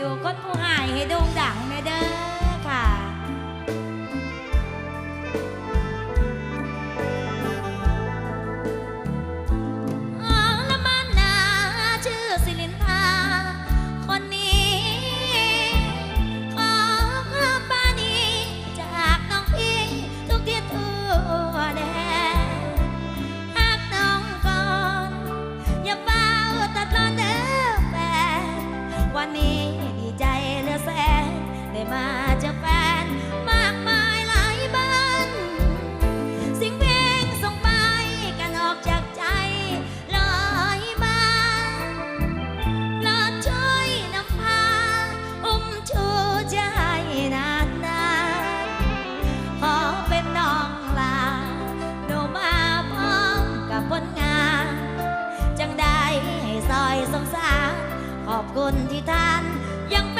ดูคนผู้หายให้โด่งดังแม่เด้อ สงสาร ขอบคุณที่ท่านยังเป็น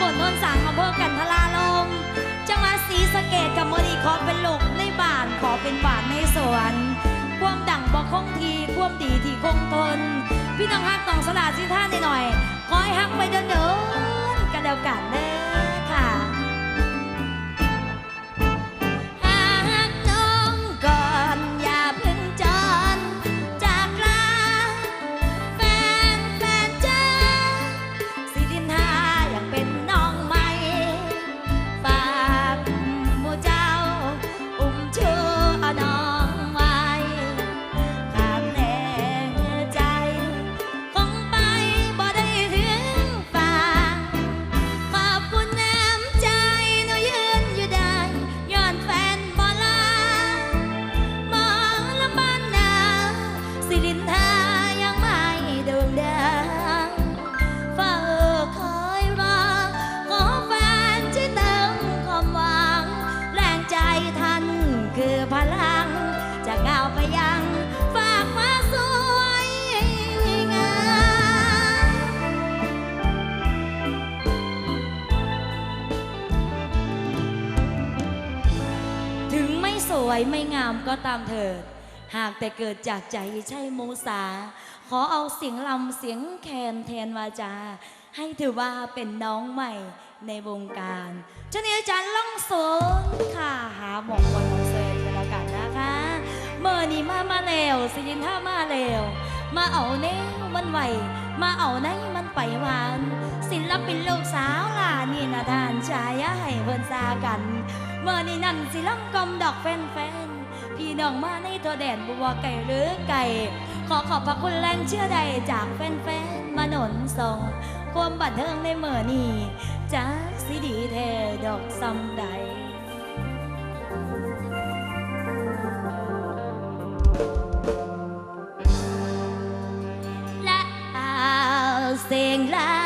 ำบลโนนสังอำเภอกันทลาลม จังหวัดศรีสะเกดกับมรีขอเป็นลูกในบ้านขอเป็นบาทในสวนความดังบอกคงทีความดีที่คงทน พี่น้องฮักต้องสลาดสิท่าหน่อยๆคอยฮักไปเดินเดินกันเดียวกันเด้อ ก็ตามเถิด หากแต่เกิดจากใจใช่มูสา ขอเอาเสียงลำเสียงแคนแทนวาจา ให้ถือว่าเป็นน้องใหม่ในวงการเจ้านี้อาจารย์ล่องสนค่ะ หาหมอกคนของเซยกันแล้วกันนะคะเมื่อนี้มามาแล้วสิยินท่ามาแล้วมาเอาแนวมันไหว มาเอาไหนมันไปหวาน ศิลปินลูกสาวล่ะนี่นะทานชายให้เพิ่นซากัน เมื่อนี้นั่นสิล่ำกลมดอกแฟนๆ พี่น้องมาในตัวแดนบัวไก่หรือไก่ ขอขอบพระคุณแรงเชื่อใดจากแฟนๆมาหนุนส่งความบันเทิงในเมื่อนี้จากสิดีแท้ดอกซำใดและเสียงลา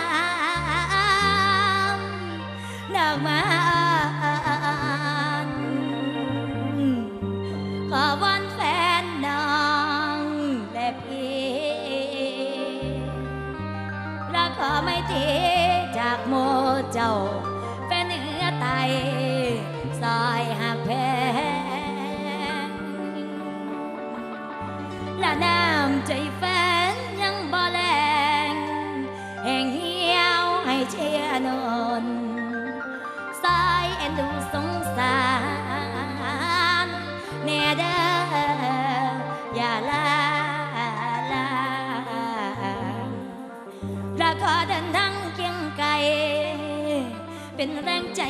เป็นแรงใจ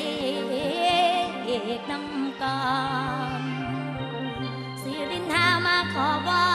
เอกนำกองสิรินหามาขอว่า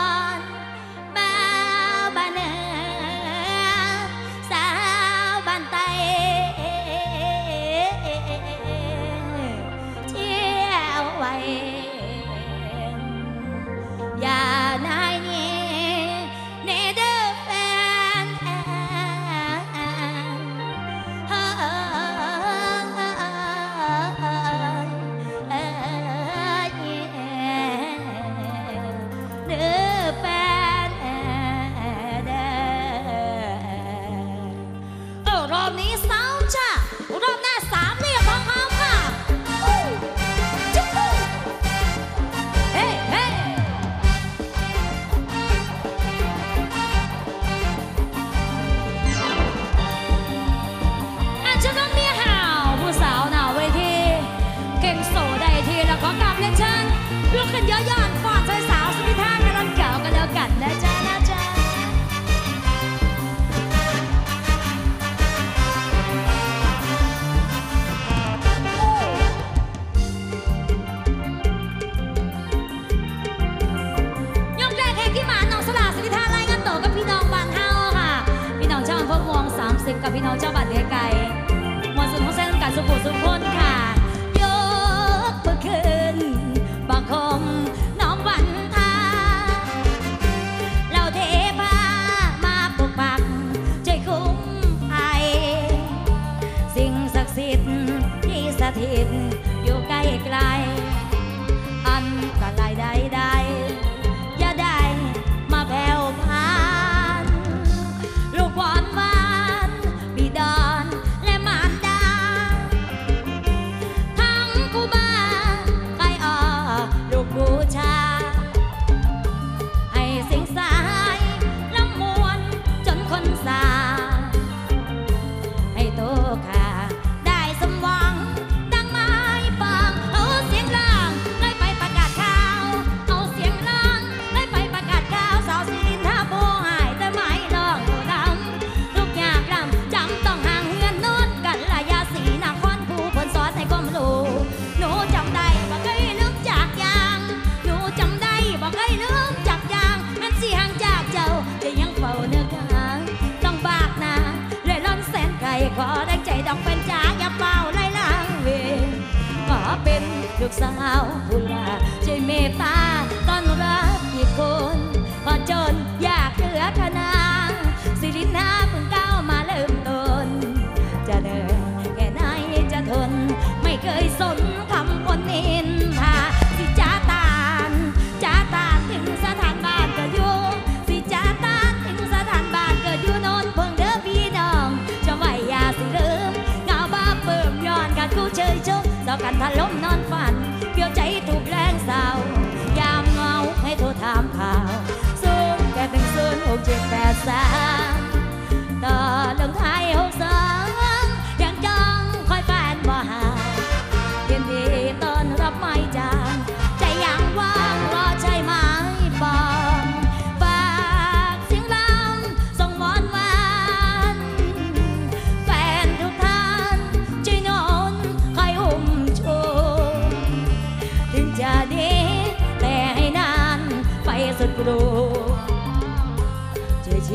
outside.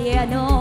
piano.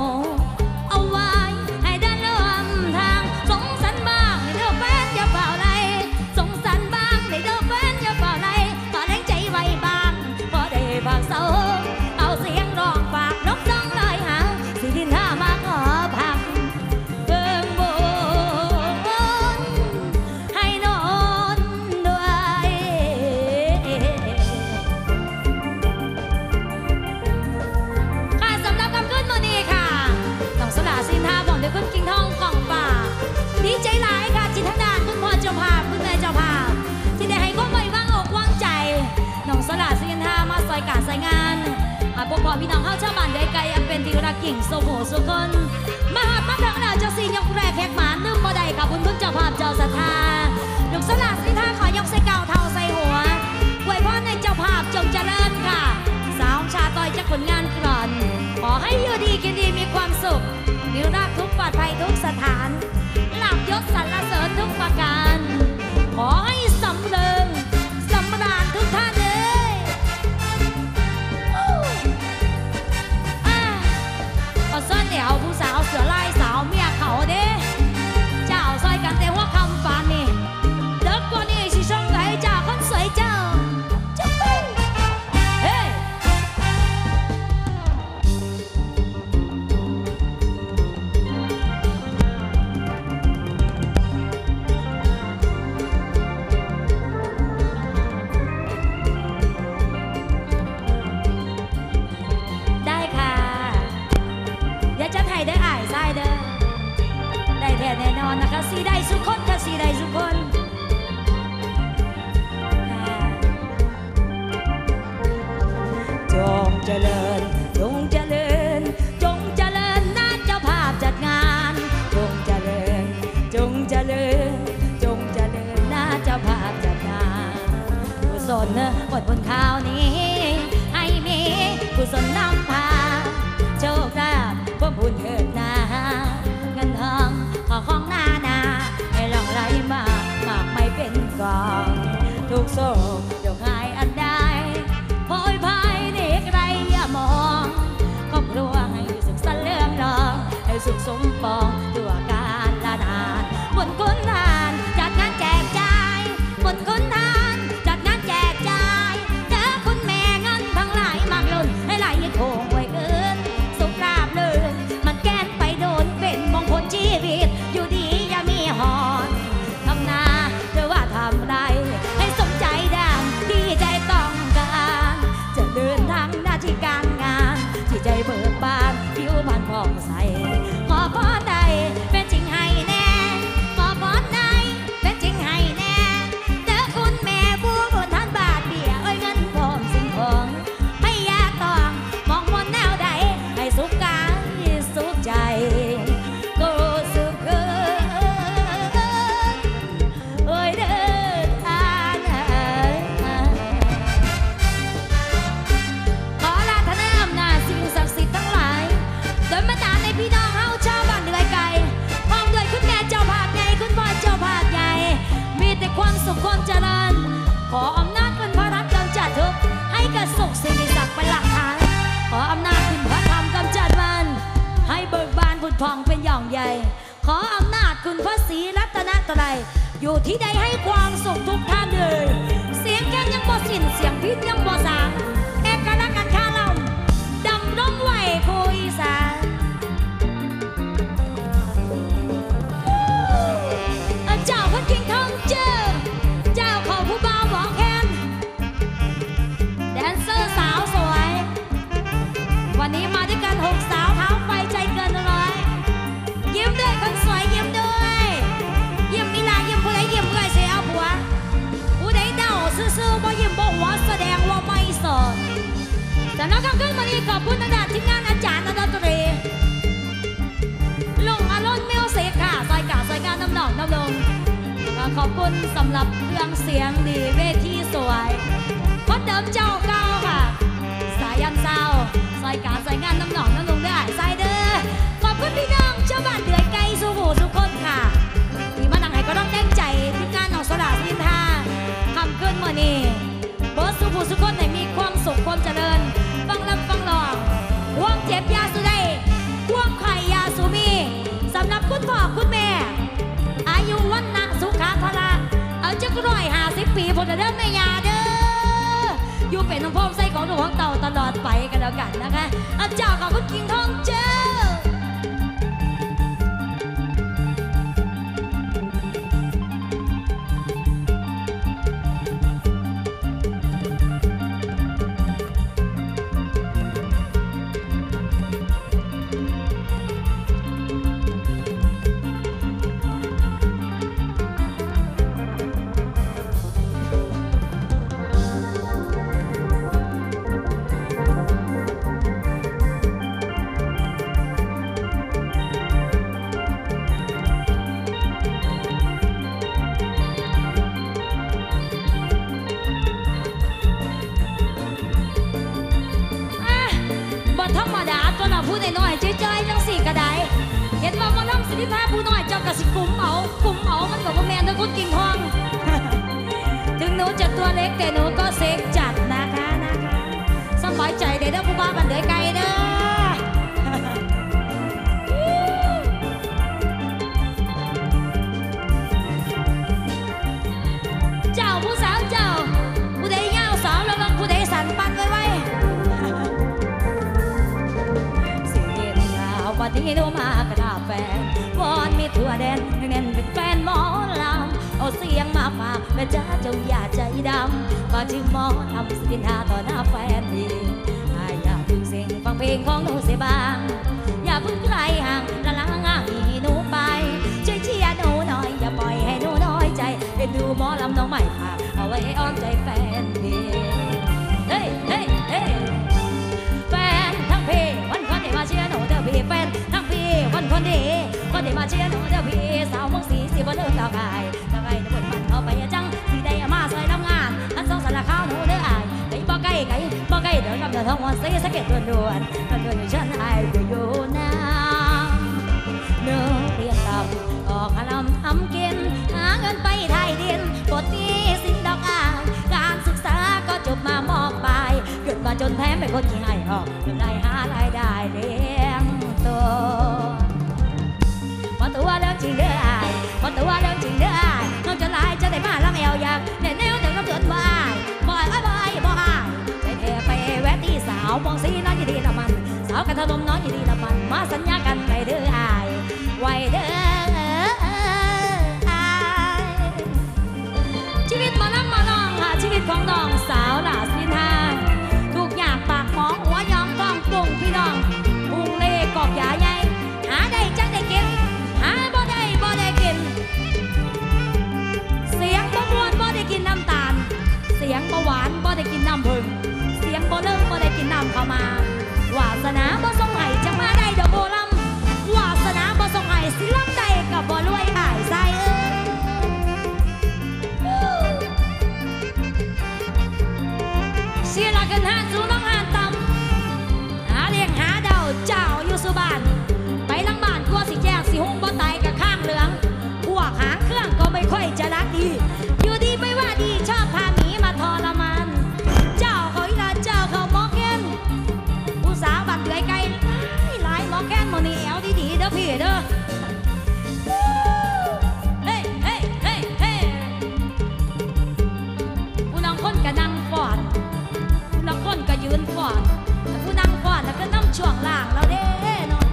พี่น้องเข้าเช่าบ้านใดไกลอันเป็นที่รักกิ่งโซโขสุคนมาหาตั้งทางหน้าเจ้าสียกแรกแขกหมานึ่มบ่ได้ค่ะบุญพึ่งเจ้าภาพเจ้าศรัทธาหนุกสลัดสิท่าขอยกใส่เก่าเท่าใส่หัวอวยพ่อในเจ้าภาพจงเจริญค่ะ สาวชาตอยจะผลงานกรอน ขอให้อยู่ดีกินดีมีความสุขนิรักทุกปลอดภัยทุกสถานหลับยศสรรเสริญทุกประการ ขอให้สำเร็จ สุขสมปอง วันนี้มาด้วยกันหกสาวเท้าไฟใจเกินร้อย ยิ้มด้วยคนสวยยิ้มด้วยยิ้มมีลายิ้มผู้ใดยิ้มเกยเสียเอาผัวผู้ใดเดาซื่อๆบ่ยิ้มบ่หัวแสดงว่าไม่สดแต่นักการขึ้นมานี่ขอบคุณทางด้านทีมงานอาจารย์นันตรีลุงอารอนมิวสิกค่ะซอยกาซอยการน้ำหนองน้ำลงขอบคุณสำหรับเครื่องเสียงดีเวทีสวยคนเดิมเจ้าเก่าค่ะ สายันเศร้า อยกาซอยงานน้ำหนองน้ำลงด้วยไซเด้อขอบคุณพี่น้องเจ้าบ้านเดือยไกลสู่หูสุกคนค่ะที่มานั่งให้ก็ต้องแดงใจทีมงานหนองสลาสินทาคำขึ้นมื่อนี้เบิร์ดสู่หูสุกคนให้มีความสุขความเจริญ ฟังลำฟังหลองห่วงเจ็บยาสุได้ห่วงไข่ยาสูมีสำหรับคุณพ่อคุณแม่ อายุวันนะสุขาพละเอาจักร้อยห้าสิบปีพลเดิมแม่ยาเด้ออยู่เป็นน้องพ่อใส่ของหลวงเต่า แล้วกันนะคะอาจารย์ขอบคุณกิงทอ ธรรมดาตัวน่ะผู้น้อยๆจ้ยๆจังสี่กระไดเห็นว่ามันน้ำสิทธิภาพผู้น้อยเจ้ากะสิกลุ่มเอากลุ่มเอามันกับพ่อแม่นทั้งคุณกิ่งทอง ถึงหนูจะตัวเล็กแต่หนูก็เซ็กจัดนะคะนะคะสบายใจเด้อเด้อผู้บ้าบันเดยไกลเด้อาววันนี้หนูมากระดาแฟนวอนมีทั่วแดนเน้นเป็นแฟนหมอลำเอาเสียงมาฝากแม่จ้าเจ้าอย่าใจดำก่อนที่หมอทำสินหาต่อหน้าแฟนดีอย่าเพึ่งเสียงฟังเพลงของหนูเสียบ้าง อย่าพึ่งใครห่างละลังห่างให้หนูไปช่วยเชียร์หนูหน่อย อย่าปล่อยให้หนูน้อยใจเอ็นดูหมอลำน้องใหม่ค่ะเอาไว้อ้อมใจแฟน เชียร์หนูเด้อพี่สาวมืงสีสิบ่เลิกก้าวไกลก้าวไกลในบนมันเอาไปจังสิได้มาใส่ทำงานอันสองสารข้าวหนูเด้ออายไก่บ่ไก่ไก่บ่ไก่เดินกับเดินท้องวันสีสะเก็ดด่วนด่วนด่วนด่วนอยู่ชั้นอายกูอยู่นะเนื้อเรียนต่ำออกขนมทำกินหาเงินไปไทยดินปวดตีสินดอกอายการศึกษาก็จบมามอบไปเกิดมาจนแท้ไม่คนที่ให้ออกจนได้หารายได้เลี้ยงตัว จริงเด้ออายพอตัวเรื่องจริงเด้ออายน้องจะลายจะได้มาลำแอวอยากแน่แนวแต่ลำเกินบ่อายบ่อยบ่อยบ่อายไปเทไปแวะที่สาวมองสีน้องยินดีละมัน สาวกันทนมน้องยินดีละมัน มาสัญญากันไปเด้ออายไว้เด้ออายชีวิตมาลำมาลองค่ะชีวิตของน้องสาวหลาสินทางทุกอย่างปากหมองหัวยอมต้องปรุงพี่น้อง งบ่หวานบ่ได้กินน้ำผึ้งเสียงบ่เลิกบ่ได้กินน้ำเข้ามาวาสนาบ่ส่งให้จังมาได้ดอกโบลำวาสนาบ่ส่งให้สิลำใดกับบ่รวยหายใจเอ้ยเสียหลักกันหานสูงน้องหานตำหาเลี้ยงหาเดาเจ้าอยู่สุบานไปลังบ้านกลัวสิแจ้งสิหุ่งบ่ตายกับข้างเหลืองพวกหางเครื่องก็ไม่ค่อยจะรักดี แล้วก็น้ำช่วงล่างเราเด้เนาะ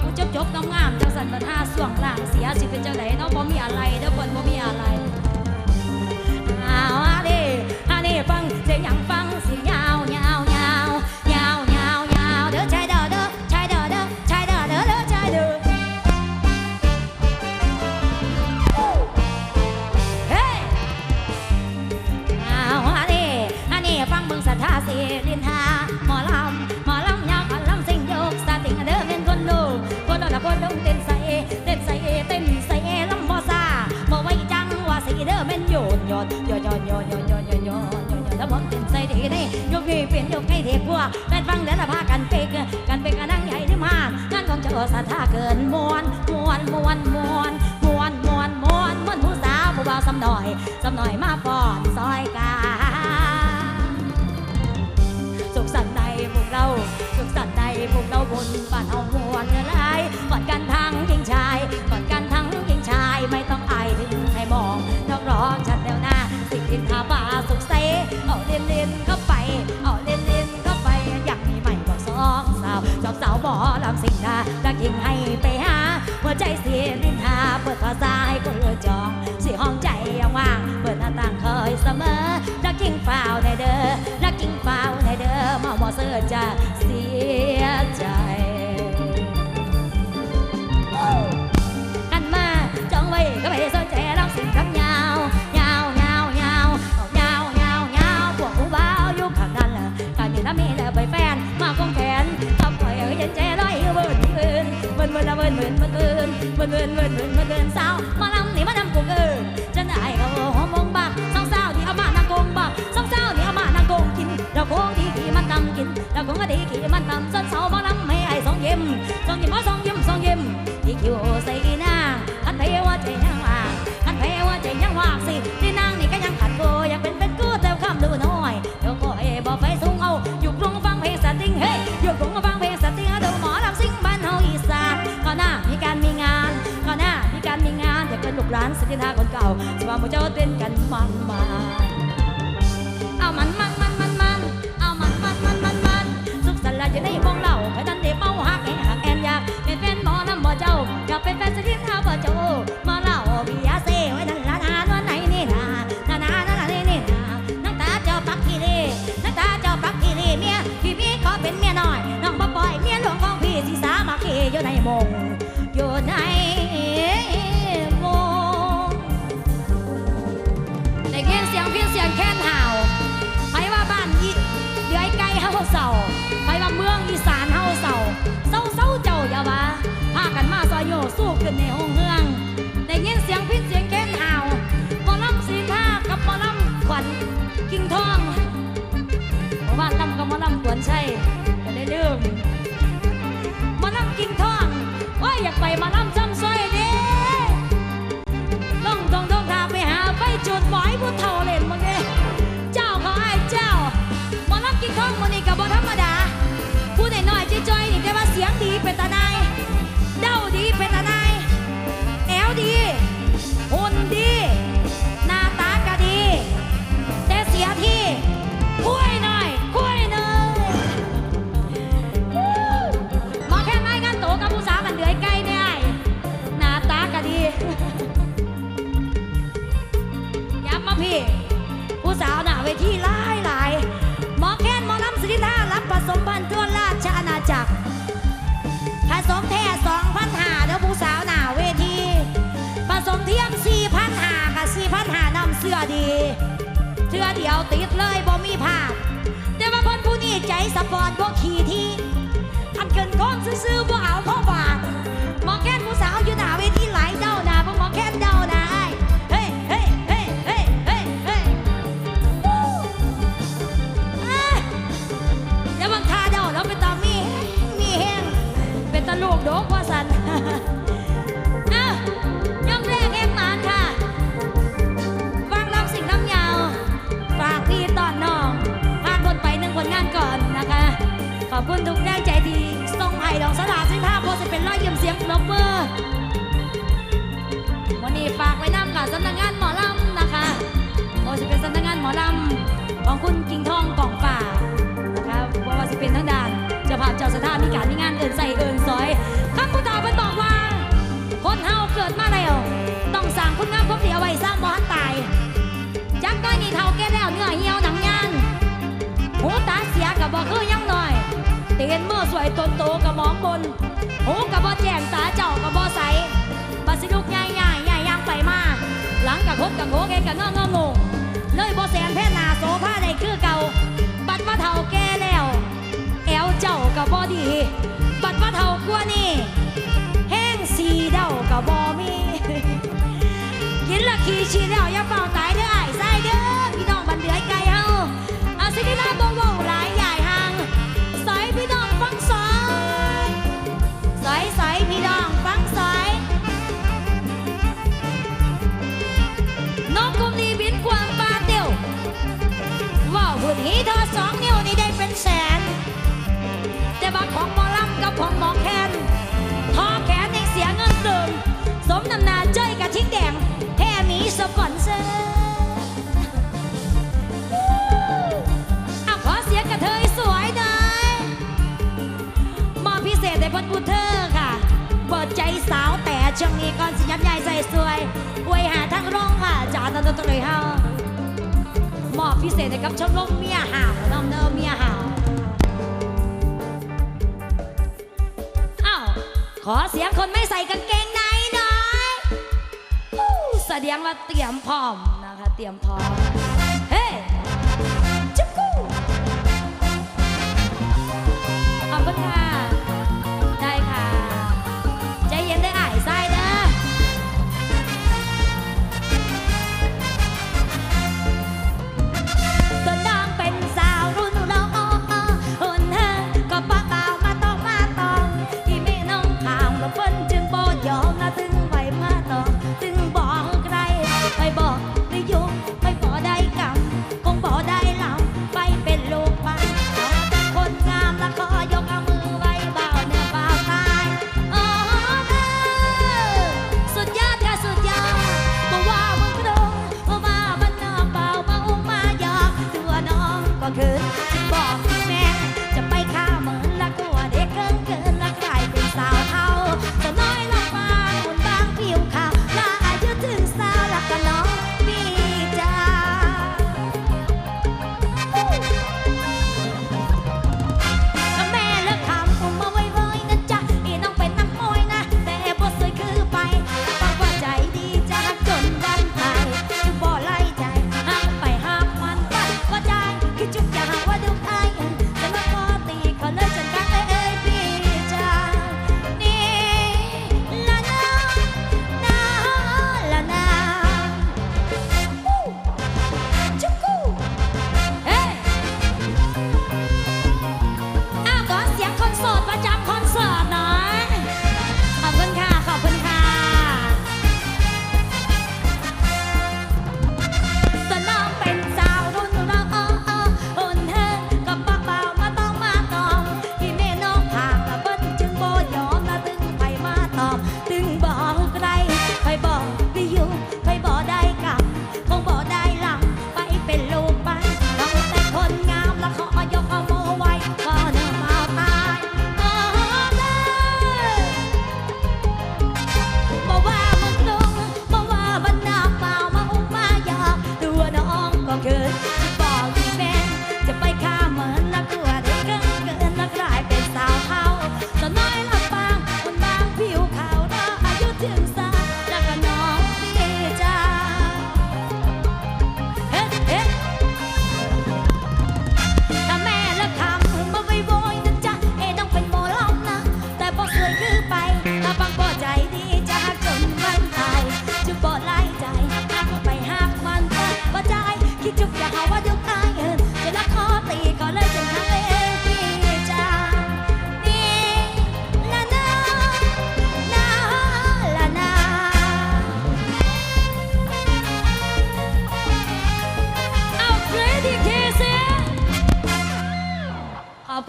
ผู้จบจบงามงามๆจังสันบันหาส่วงล่างเสียสิเป็นจังไดเนาะบ่มีอะไรเด้อเพิ่นบ่มีอะไรอ้าวอะเด้อันนี้ฟังเสียงยังฟังสิ แฟนฟังเดือนละพากันเปกกันเป็นกันนั่งใหญ่ที่มากงานของเจ้าสัทธาเกินมวนมวนมวนมวนมวนมวนมวนมวนผู้สาวผู้บ่าวสำหน่อยสำหน่อยมาฟ้อนซอยกาสุขสันต์ในพวกเราสุขสันต์ในพวกเราบนบ้านเฮามวนเนื้อลายกอดกันทั้งหญิงชายกอดกันทั้งหญิงชายไม่ต้องอายถึงให้มองนักร้องชัดแนวหน้าสิ่งที่ทาบาสุขใสเอาเล่นเล่นเขา บสาวบอลำสิ่งดาดักยิงให้ไปหา หัวใจเสียนินทาเปิดภาษาให้คนเลยจองสีห้องใจยังว่างเปิดหน้าต่างคอยเสมอดักยิงฝาวในเด้อดักยิงฝาวในเด้อมาหมอเสื้อจะเสีย นเวินเวินเวินเวินเวินเวินเวินเวินเวินเวินสาวมาลำนี่มาทำกูเกินจะได้เขาหอมมงบักสองสาวที่เอามานางโกงบักสองสาวที่เอามานางโกงกินเราโกงดีขี่มันตำกินเราโกงดีขี่มันตำส้นสาวมาลำไม่ไอ้สองยิ้มสองยิ้มเอาะสอง สินหาคนเก่าสิว่าหมู่เจ้าเป็นกันมันมาเอา เศร้าไปว่าเมืองอีสานเฮาเศร้าเศร้าเศร้าเจ้าอย่าว่าพากันมาซอยโยสู้ขึ้นในห้องเฮืองได้ยินเสียงพิษเสียงแก้นห่าวมอลำสีผ้ากับมอลำขวัญกิ่งทองว่าลำกับมอลำขวัญใช่ก็ได้ลืมมอลำกิ่งทองว่าอยากไปมอลำจำซอยนี้ล่องทองทองทางไปหาไปจุดหมายพุทธ จอยนี่แต่ว่าเสียงดีเป็นตาในเด้าดีเป็นตาในแอวดีหุ่นดี หน้าตาก็ดี แต่เสียที่คุยหน่อยคุยหน่อยหมอแค่ไม้กันโตกับผู้สาวมันเดือยไกลเนี่ยหน้าตาก็ดีย้ำมาพี่ ผู้สาวหน้าเวทีหลา ผสมเทียมสี่พันหาค่ะสี่พันหานำเสื้อดีเสื้อเดียวติดเลยบ่มีภาแต่ว่าคนผู้นี้ใจสปอนบ่ขี่ที่อันเกินก้อนซื่อๆบ่เอาเพ่อบาทหมอแค้นผู้สาวอยู่หน้าเวทีหลายเด้าหน้าพวกหมอแค้นเด้าหน้าอ้เฮ้ยเฮ้ยเฮ้ยเฮ้ยเฮ้ยเฮ้ยวู้อะเดี๋ยวบางทาเด้าแล้วเป็นตามีมีแห้งเป็นตาลูกโดกว่าสัน ก่อนนะคะ ขอบคุณทุกแรงใจดีส่งให้ดอกสลาสิภาพโพสเป็นร้อยเยี่ยมเสียงปรบอร์วันนี้ฝากไว้น้ำกับสำนักงานหมอลำาเสียกับบ่คือยังหน้อย เตียนมือสวยตนโตกับมองบนหูกับบ่แจ่มตาเจ้ากับบ่ใสบัดสิลุกง่ายง่ายง่ยย่างไปมาหลังกับคบกับโคกเองกับเงองงงเลยบ่แสนแพ่นาโซผ้าได้คือเก่า บัดว่าเท่าแก่แล้ว แอวเจ้ากับบ่ดี บัดว่าเท่ากว่านี่แห้งสีเดากับบ่มีกินละขี้ชีแล้วอย่าเฝ้าตายเด้อไอ้ไส้เด้อพี่น้องบันเดือยไก่เฮาเอาสิได้ลาบ่ ช่วงนี้ก่อนสิยับยายใส่สวยอวยหาทั้งร้องค่ะจากนันตะเลยเฮามอบพิเศษให้กับชมรมเมียหาวน้องเนอเมียหาวอ้าวขอเสียงคนไม่ใส่กางเกงในหน่อยอู้แสดงว่าเตรียมพร้อมนะคะ เตรียมพร้อม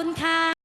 คุณค่ะ